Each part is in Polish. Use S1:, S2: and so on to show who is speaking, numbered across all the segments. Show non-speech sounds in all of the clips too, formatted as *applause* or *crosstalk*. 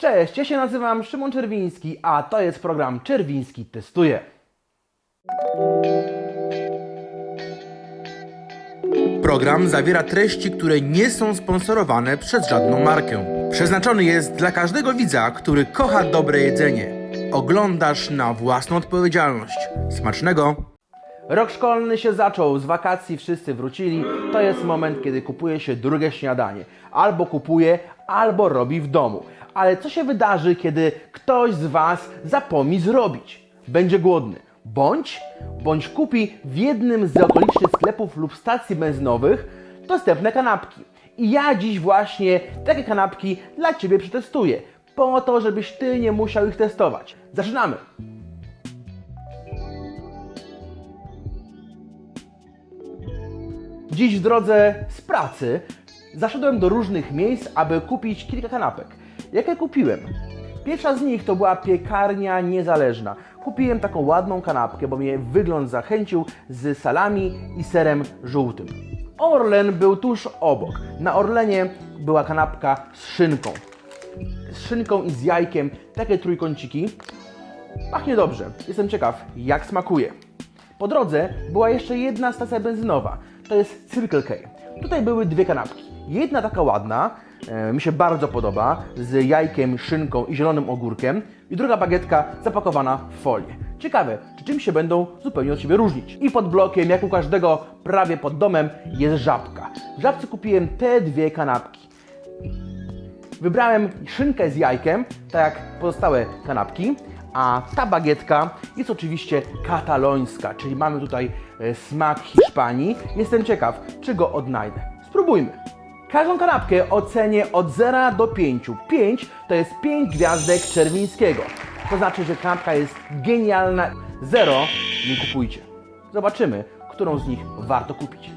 S1: Cześć, ja się nazywam Szymon Czerwiński, a to jest program Czerwiński Testuje.
S2: Program zawiera treści, które nie są sponsorowane przez żadną markę. Przeznaczony jest dla każdego widza, który kocha dobre jedzenie. Oglądasz na własną odpowiedzialność. Smacznego!
S1: Rok szkolny się zaczął, z wakacji wszyscy wrócili. To jest moment, kiedy kupuje się drugie śniadanie. Albo kupuje, albo robi w domu. Ale co się wydarzy, kiedy ktoś z Was zapomni zrobić? Będzie głodny. Bądź, bądź kupi w jednym z okolicznych sklepów lub stacji benzynowych dostępne kanapki. I ja dziś właśnie takie kanapki dla Ciebie przetestuję. Po to, żebyś Ty nie musiał ich testować. Zaczynamy! Dziś w drodze z pracy zaszedłem do różnych miejsc, aby kupić kilka kanapek. Jakie kupiłem? Pierwsza z nich to była piekarnia niezależna. Kupiłem taką ładną kanapkę, bo mnie wygląd zachęcił z salami i serem żółtym. Orlen był tuż obok. Na Orlenie była kanapka z szynką. Z szynką i z jajkiem, takie trójkąciki. Pachnie dobrze. Jestem ciekaw, jak smakuje. Po drodze była jeszcze jedna stacja benzynowa. To jest Circle K. Tutaj były dwie kanapki. Jedna taka ładna, e, mi się bardzo podoba, z jajkiem, szynką i zielonym ogórkiem. I druga bagietka zapakowana w folię. Ciekawe, czy czym się będą zupełnie od siebie różnić. I pod blokiem, jak u każdego, prawie pod domem, jest żabka. W żabce kupiłem te dwie kanapki. Wybrałem szynkę z jajkiem, tak jak pozostałe kanapki, a ta bagietka jest oczywiście katalońska, czyli mamy tutaj e, smak Hiszpanii. Jestem ciekaw, czy go odnajdę. Spróbujmy. Każdą kanapkę ocenię od 0 do 5. 5 to jest 5 gwiazdek Czerwińskiego. To znaczy, że kanapka jest genialna. 0 nie kupujcie. Zobaczymy, którą z nich warto kupić.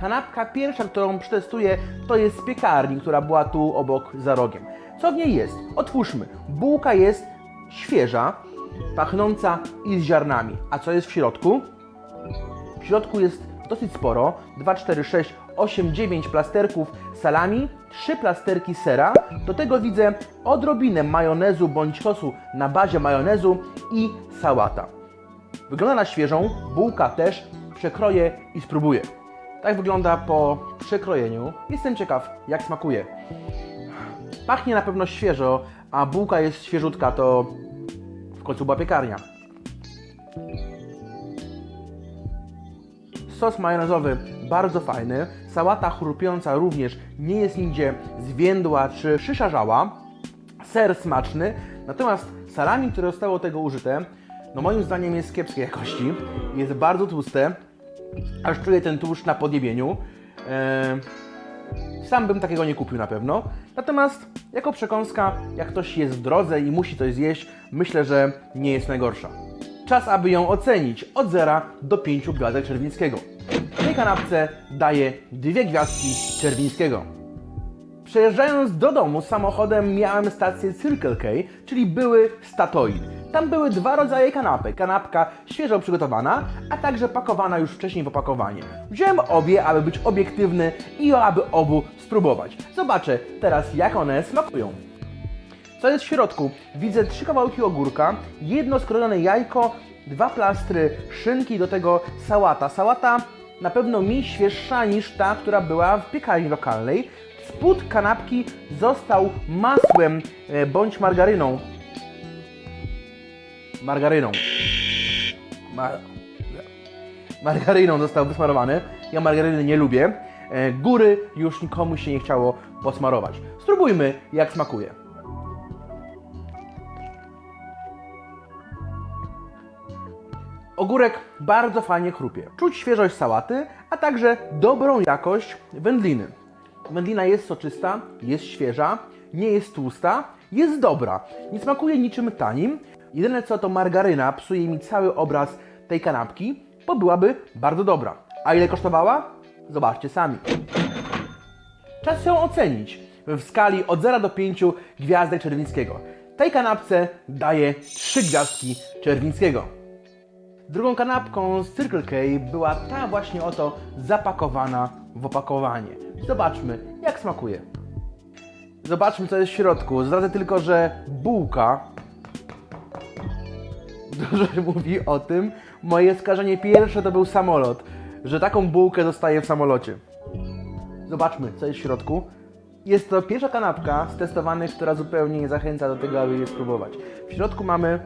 S1: Kanapka pierwsza, którą przetestuję, to jest z piekarni, która była tu obok za rogiem. Co w niej jest? Otwórzmy. Bułka jest świeża, pachnąca i z ziarnami. A co jest w środku? W środku jest dosyć sporo. 2, 4, 6, 8, 9 plasterków salami, 3 plasterki sera. Do tego widzę odrobinę majonezu bądź sosu na bazie majonezu i sałata. Wygląda na świeżą, bułka też. Przekroję i spróbuję. Tak wygląda po przekrojeniu. Jestem ciekaw, jak smakuje. Pachnie na pewno świeżo, a bułka jest świeżutka, to w końcu była piekarnia. Sos majonezowy bardzo fajny, sałata chrupiąca również nie jest nigdzie zwiędła czy przyszarzała, ser smaczny, natomiast salami, które zostało tego użyte, no moim zdaniem jest kiepskiej jakości, jest bardzo tłuste, aż czuję ten tłuszcz na podjebieniu. Eee, sam bym takiego nie kupił na pewno. Natomiast jako przekąska, jak ktoś jest w drodze i musi coś zjeść, myślę, że nie jest najgorsza. Czas, aby ją ocenić od 0 do 5 gwiazdek Czerwińskiego. Tej kanapce daję dwie gwiazdki Czerwińskiego. Przejeżdżając do domu samochodem miałem stację Circle K, czyli były Statoil. Tam były dwa rodzaje kanapek. Kanapka świeżo przygotowana, a także pakowana już wcześniej w opakowanie. Wziąłem obie, aby być obiektywny i aby obu spróbować. Zobaczę teraz, jak one smakują. Co jest w środku? Widzę trzy kawałki ogórka, jedno skrojone jajko, dwa plastry szynki, do tego sałata. Sałata na pewno mi świeższa niż ta, która była w piekarni lokalnej. Spód kanapki został masłem e, bądź margaryną. Margaryną. Mar... Margaryną został wysmarowany. Ja margaryny nie lubię. E, Góry już nikomu się nie chciało posmarować. Spróbujmy, jak smakuje. Ogórek bardzo fajnie chrupie. Czuć świeżość sałaty, a także dobrą jakość wędliny. Wędlina jest soczysta, jest świeża, nie jest tłusta, jest dobra. Nie smakuje niczym tanim. Jedyne co to margaryna psuje mi cały obraz tej kanapki, bo byłaby bardzo dobra. A ile kosztowała? Zobaczcie sami. Czas ją ocenić w skali od 0 do 5 gwiazdek Czerwińskiego. Tej kanapce daję 3 gwiazdki Czerwińskiego. Drugą kanapką z Circle K była ta właśnie oto zapakowana w opakowanie. Zobaczmy, jak smakuje. Zobaczmy, co jest w środku. Zdradzę tylko, że bułka dużo *laughs* mówi o tym. Moje skażenie pierwsze to był samolot, że taką bułkę dostaję w samolocie. Zobaczmy, co jest w środku. Jest to pierwsza kanapka z testowanych, która zupełnie nie zachęca do tego, aby je spróbować. W środku mamy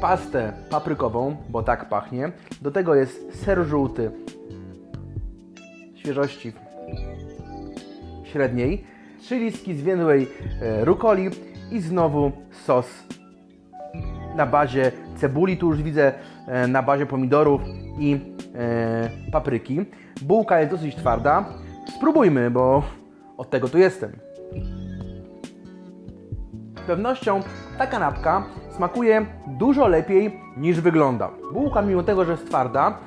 S1: pastę paprykową, bo tak pachnie. Do tego jest ser żółty świeżości średniej, trzy listki zwiędłej e, rukoli i znowu sos na bazie cebuli, tu już widzę e, na bazie pomidorów i e, papryki. Bułka jest dosyć twarda. Spróbujmy, bo od tego tu jestem. Z pewnością ta kanapka smakuje dużo lepiej niż wygląda. Bułka, mimo tego, że jest twarda,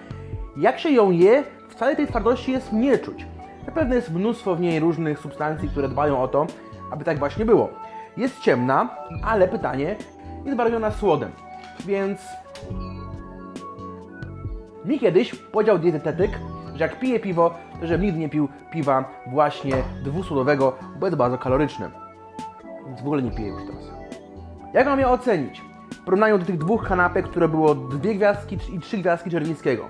S1: jak się ją je, wcale tej twardości jest nie czuć. Zapewne jest mnóstwo w niej różnych substancji, które dbają o to, aby tak właśnie było. Jest ciemna, ale pytanie, jest barwiona słodem, więc mi kiedyś powiedział dietetyk, że jak pije piwo, to żebym nigdy nie pił piwa właśnie dwusłodowego, bo jest bardzo kaloryczne. Więc w ogóle nie piję już teraz. Jak mam je ocenić? W porównaniu do tych dwóch kanapek, które było dwie gwiazdki i trzy gwiazdki Czerwińskiego.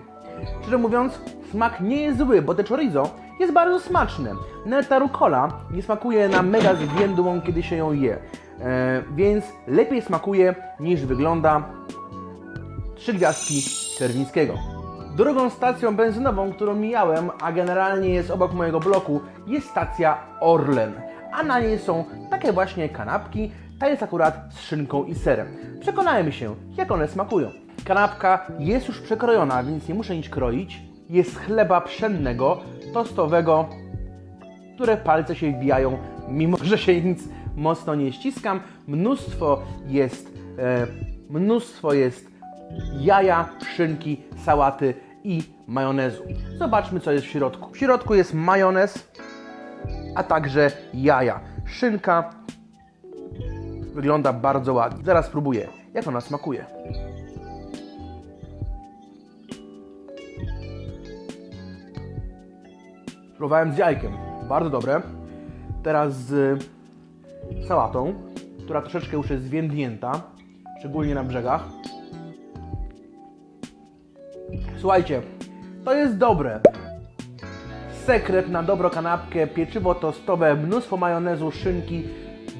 S1: Szczerze mówiąc, smak nie jest zły, bo te chorizo jest bardzo smaczne. Nawet ta rukola nie smakuje na mega zwiędłą, kiedy się ją je. E, więc lepiej smakuje niż wygląda trzy gwiazdki Czerwińskiego. Drugą stacją benzynową, którą mijałem, a generalnie jest obok mojego bloku, jest stacja Orlen. A na niej są takie właśnie kanapki. Ta jest akurat z szynką i serem. Przekonajmy się, jak one smakują. Kanapka jest już przekrojona, więc nie muszę nic kroić. Jest chleba pszennego, tostowego, które palce się wbijają, mimo że się nic mocno nie ściskam. Mnóstwo jest, e, mnóstwo jest jaja, szynki, sałaty i majonezu. Zobaczmy, co jest w środku. W środku jest majonez, a także jaja. Szynka wygląda bardzo ładnie. Zaraz spróbuję, jak ona smakuje. Próbowałem z jajkiem. Bardzo dobre. Teraz z sałatą, która troszeczkę już jest zwiędnięta, szczególnie na brzegach. Słuchajcie, to jest dobre. Sekret na dobrą kanapkę, pieczywo tostowe, mnóstwo majonezu, szynki,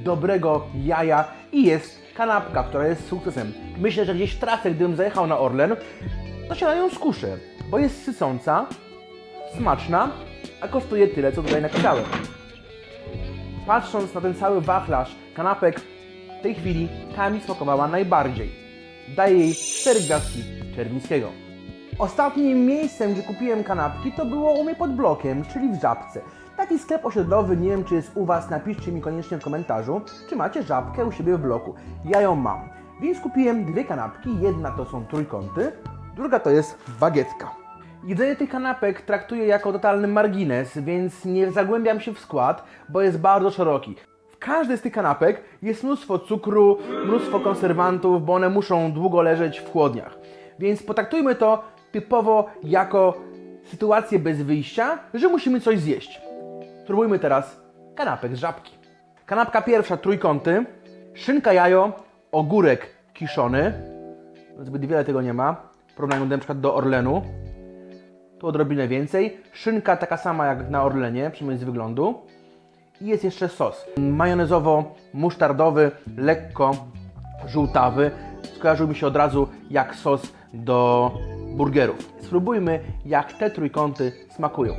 S1: dobrego jaja i jest kanapka, która jest sukcesem. Myślę, że gdzieś w trasę, gdybym zajechał na Orlen, to się na nią skuszę, bo jest sycąca, smaczna, a kosztuje tyle, co tutaj napisałem. Patrząc na ten cały wachlarz kanapek, w tej chwili ta mi smakowała najbardziej. Daję jej 4 gwiazdki Czerwińskiego. Ostatnim miejscem, gdzie kupiłem kanapki, to było u mnie pod blokiem, czyli w Żabce. Taki sklep osiedlowy, nie wiem czy jest u Was, napiszcie mi koniecznie w komentarzu, czy macie Żabkę u siebie w bloku. Ja ją mam. Więc kupiłem dwie kanapki, jedna to są trójkąty, druga to jest bagietka. Jedzenie tych kanapek traktuję jako totalny margines, więc nie zagłębiam się w skład, bo jest bardzo szeroki. W każdej z tych kanapek jest mnóstwo cukru, mnóstwo konserwantów, bo one muszą długo leżeć w chłodniach. Więc potraktujmy to typowo jako sytuację bez wyjścia, że musimy coś zjeść. Spróbujmy teraz kanapek z żabki. Kanapka pierwsza, trójkąty, szynka jajo, ogórek kiszony. Zbyt wiele tego nie ma. W porównaniu na przykład do Orlenu. Tu odrobinę więcej. Szynka taka sama jak na Orlenie, przynajmniej z wyglądu. I jest jeszcze sos. Majonezowo-musztardowy, lekko żółtawy. Skojarzył mi się od razu jak sos do burgerów. Spróbujmy jak te trójkąty smakują.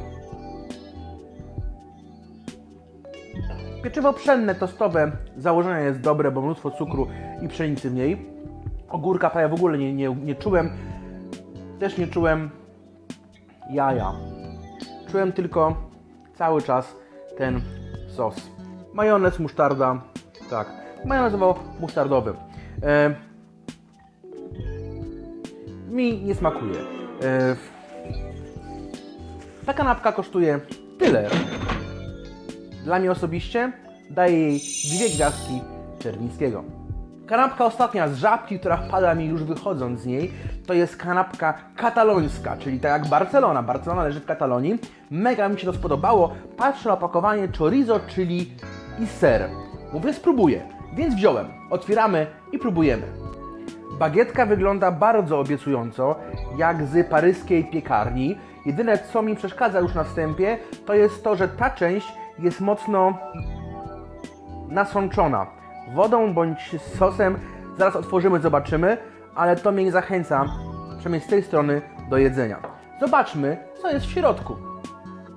S1: Pieczywo pszenne tostowe założenie jest dobre, bo mnóstwo cukru i pszenicy w niej. Ogórka prawie w ogóle nie, nie, nie czułem. Też nie czułem jaja. Czułem tylko cały czas ten sos. Majonez, musztarda. Tak, majonezowo-musztardowy. E, mi nie smakuje. E, ta kanapka kosztuje tyle. Dla mnie osobiście daję jej dwie gwiazdki Czerwińskiego. Kanapka ostatnia z żabki, która wpadła mi już wychodząc z niej, to jest kanapka katalońska, czyli tak jak Barcelona. Barcelona leży w Katalonii. Mega mi się to spodobało. Patrzę na opakowanie chorizo, czyli i ser. Mówię, spróbuję, więc wziąłem. Otwieramy i próbujemy. Bagietka wygląda bardzo obiecująco, jak z paryskiej piekarni. Jedyne, co mi przeszkadza już na wstępie, to jest to, że ta część jest mocno nasączona wodą bądź sosem. Zaraz otworzymy, zobaczymy, ale to mnie nie zachęca, przynajmniej z tej strony, do jedzenia. Zobaczmy, co jest w środku.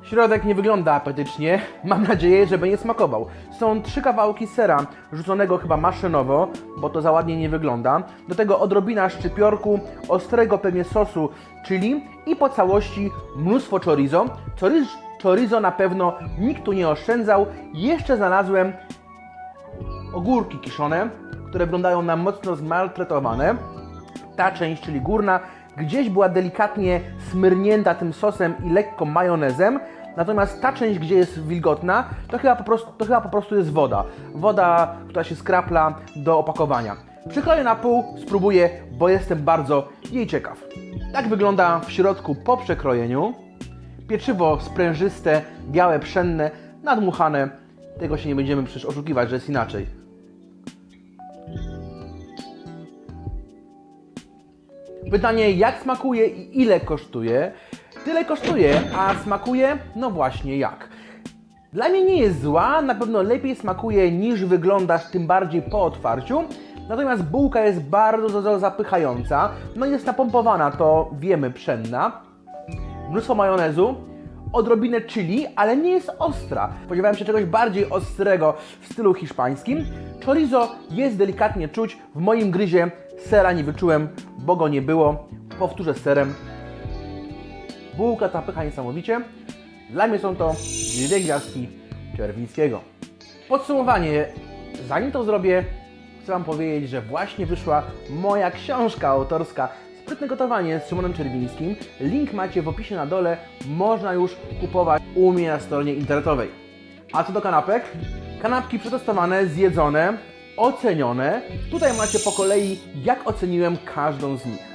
S1: Środek nie wygląda apetycznie. *laughs* Mam nadzieję, że będzie smakował. Są trzy kawałki sera, rzuconego chyba maszynowo, bo to za ładnie nie wygląda. Do tego odrobina szczypiorku, ostrego pewnie sosu chili i po całości mnóstwo. Chorizo, chorizo na pewno nikt tu nie oszczędzał. Jeszcze znalazłem ogórki kiszone, które wyglądają na mocno zmaltretowane. Ta część, czyli górna, gdzieś była delikatnie smyrnięta tym sosem i lekko majonezem. Natomiast ta część, gdzie jest wilgotna, to chyba po prostu, to chyba po prostu jest woda. Woda, która się skrapla do opakowania. Przykroję na pół, spróbuję, bo jestem bardzo jej ciekaw. Tak wygląda w środku po przekrojeniu. Pieczywo sprężyste, białe, pszenne, nadmuchane. Tego się nie będziemy przecież oszukiwać, że jest inaczej. Pytanie, jak smakuje i ile kosztuje? Tyle kosztuje, a smakuje? No właśnie jak. Dla mnie nie jest zła, na pewno lepiej smakuje niż wyglądasz, tym bardziej po otwarciu. Natomiast bułka jest bardzo za- zapychająca, no jest napompowana, to wiemy, pszenna. Mnóstwo majonezu, odrobinę chili, ale nie jest ostra. Spodziewałem się czegoś bardziej ostrego w stylu hiszpańskim. Chorizo jest delikatnie czuć, w moim gryzie sera nie wyczułem, bo go nie było. Powtórzę z serem. Bułka zapycha niesamowicie. Dla mnie są to dwie gwiazdki Czerwińskiego. Podsumowanie. Zanim to zrobię, chcę Wam powiedzieć, że właśnie wyszła moja książka autorska Sprytne gotowanie z Szymonem Czerwińskim. Link macie w opisie na dole. Można już kupować u mnie na stronie internetowej. A co do kanapek? Kanapki przetestowane, zjedzone, ocenione. Tutaj macie po kolei, jak oceniłem każdą z nich.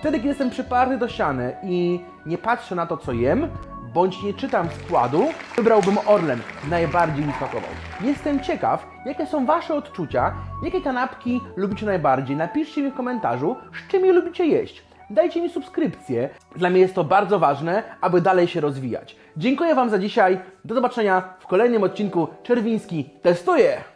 S1: Wtedy, kiedy jestem przyparty do ściany i nie patrzę na to, co jem, bądź nie czytam składu, wybrałbym Orlen. Najbardziej mi smakował. Jestem ciekaw, jakie są Wasze odczucia, jakie kanapki lubicie najbardziej. Napiszcie mi w komentarzu, z czym je lubicie jeść. Dajcie mi subskrypcję. Dla mnie jest to bardzo ważne, aby dalej się rozwijać. Dziękuję Wam za dzisiaj. Do zobaczenia w kolejnym odcinku Czerwiński testuje!